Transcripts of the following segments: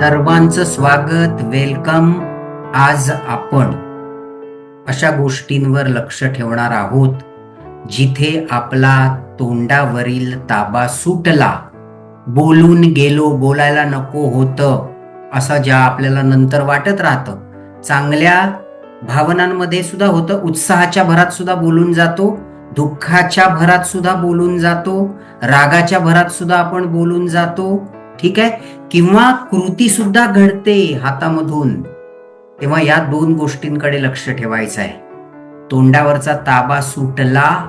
सर्वांचं स्वागत वेलकम आज आपण अशा गोष्टींवर लक्ष ठेवणार आहोत जिथे आपला तोंडावरील ताबा सुटला. बोलून गेलो बोलायला नको होतं असं ज्या आपल्याला नंतर वाटत राहतं. चांगल्या भावनांमध्ये सुद्धा होतं उत्साहाच्या भरात सुद्धा बोलून जातो दुःखाच्या भरात सुद्धा बोलून जातो रागाच्या भरात सुद्धा आपण बोलून जातो. ठीक आहे? किंवा कृती सुद्धा घडते हातामधून. तेव्हा या दोन गोष्टींकडे लक्ष ठेवायचं आहे. तोंडावरचा ताबा सुटला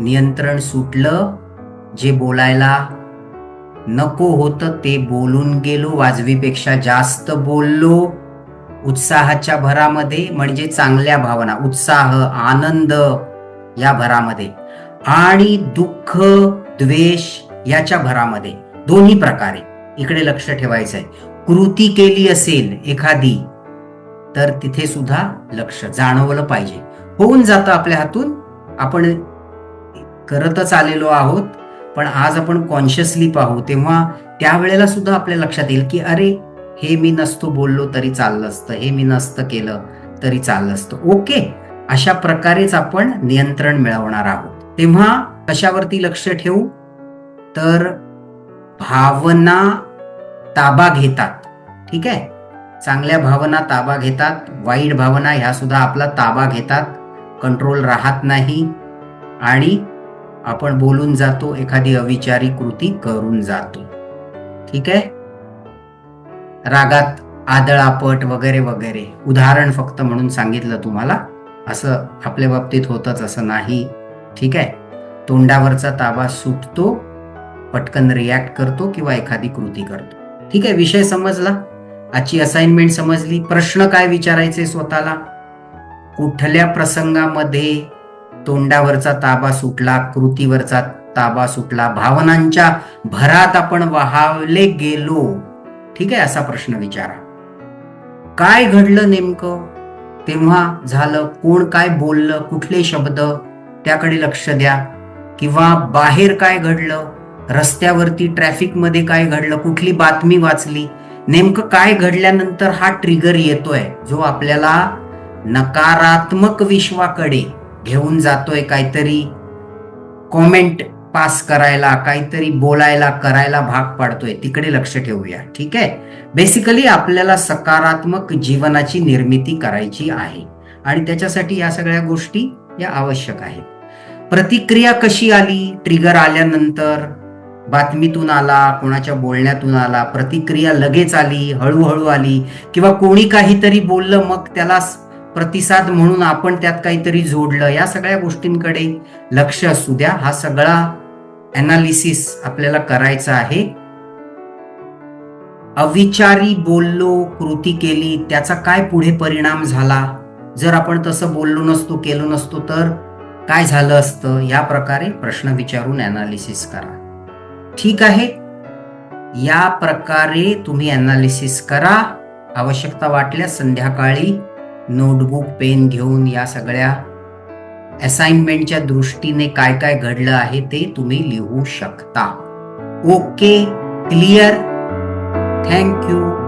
नियंत्रण सुटलं जे बोलायला नको होतं ते बोलून गेलो वाजवीपेक्षा जास्त बोललो. उत्साहाच्या भरामध्ये म्हणजे चांगल्या भावना उत्साह आनंद या भरामध्ये. आणि दुःख द्वेष याच्या भरामध्ये. दोन्ही प्रकारे. इकडे लक्ष ठेवायचं आहे कृती केली असेल एखादी तर तिथे सुद्धा लक्ष जाणवलं पाहिजे. होऊन जातं आपल्या हातून आपण करतच आलेलो आहोत पण आज आपण कॉन्शियसली पाहू तेव्हा त्यावेळेला सुद्धा आपल्या लक्षात येईल की अरे हे मी नसतो बोललो तरी चाललं असतं हे मी नसतं केलं तरी चाललं असतं. ओके अशा प्रकारेच आपण नियंत्रण मिळवणार आहोत. तेव्हा कशावरती लक्ष ठेवू? तर भावना ताबा घेतात. ठीक आहे? चांगल्या भावना ताबा घेतात वाईट भावना ह्या सुद्धा आपला ताबा घेतात कंट्रोल राहत नाही आणि आपण बोलून जातो एखादी अविचारी कृती करून जातो. ठीक आहे? रागात आदळापट वगैरे वगैरे. उदाहरण फक्त म्हणून सांगितलं तुम्हाला. असं आपल्या बाबतीत होतच असं नाही. ठीक आहे? तोंडावरचा ताबा सुटतो पटकन रिॲक्ट करतो किंवा एखादी कृती करतो. ठीक आहे विषय समजला? आजची असाइनमेंट समजली. प्रश्न काय विचारायचे स्वतःला? कुठल्या प्रसंगामध्ये तोंडावरचा ताबा सुटला कृतीवरचा ताबा सुटला भावनांच्या भरात आपण वाहावले गेलो? ठीक आहे असा प्रश्न विचारा. काय घडलं नेमकं? तेव्हा झालं कोण काय बोललं कुठले शब्द? त्याकडे लक्ष द्या. किंवा बाहेर काय घडलं? रस्त्यावरती ट्रॅफिकमध्ये काय घडलं कुठली बातमी वाचली नेमकं काय घडल्यानंतर हा ट्रिगर येतोय जो आपल्याला नकारात्मक विश्वाकडे घेऊन जातोय काहीतरी कॉमेंट पास करायला काहीतरी बोलायला करायला भाग पाडतोय. तिकडे लक्ष ठेवूया ठीक आहे? बेसिकली आपल्याला सकारात्मक जीवनाची निर्मिती करायची आहे. आणि त्याच्यासाठी या सगळ्या गोष्टी या आवश्यक आहेत. प्रतिक्रिया कशी आली ट्रिगर आल्यानंतर? बातमीतून आला कोणाच्या बोलण्यातून आला प्रतिक्रिया लगेच आली हळूहळू आली किंवा कोणी काहीतरी बोललं मग त्याला प्रतिसाद म्हणून आपण त्यात काहीतरी जोडलं. या सगळ्या गोष्टींकडे लक्ष असू द्या. हा सगळा अनालिसिस आपल्याला करायचा आहे. अविचारी बोललो कृती केली त्याचा काय पुढे परिणाम झाला? जर आपण तसं बोललो नसतो केलो नसतो तर काय झालं असतं? या प्रकारे प्रश्न विचारून अनालिसिस करा. ठीक आहे? या प्रकारे तुम्ही अनालिसिस करा. आवश्यकता वाटल्यास संध्याकाळी नोटबुक पेन घेऊन या सगळ्या असाइनमेंटच्या दृष्टीने काय काय घडलं आहे ते तुम्ही लिहू शकता. Okay clear thank you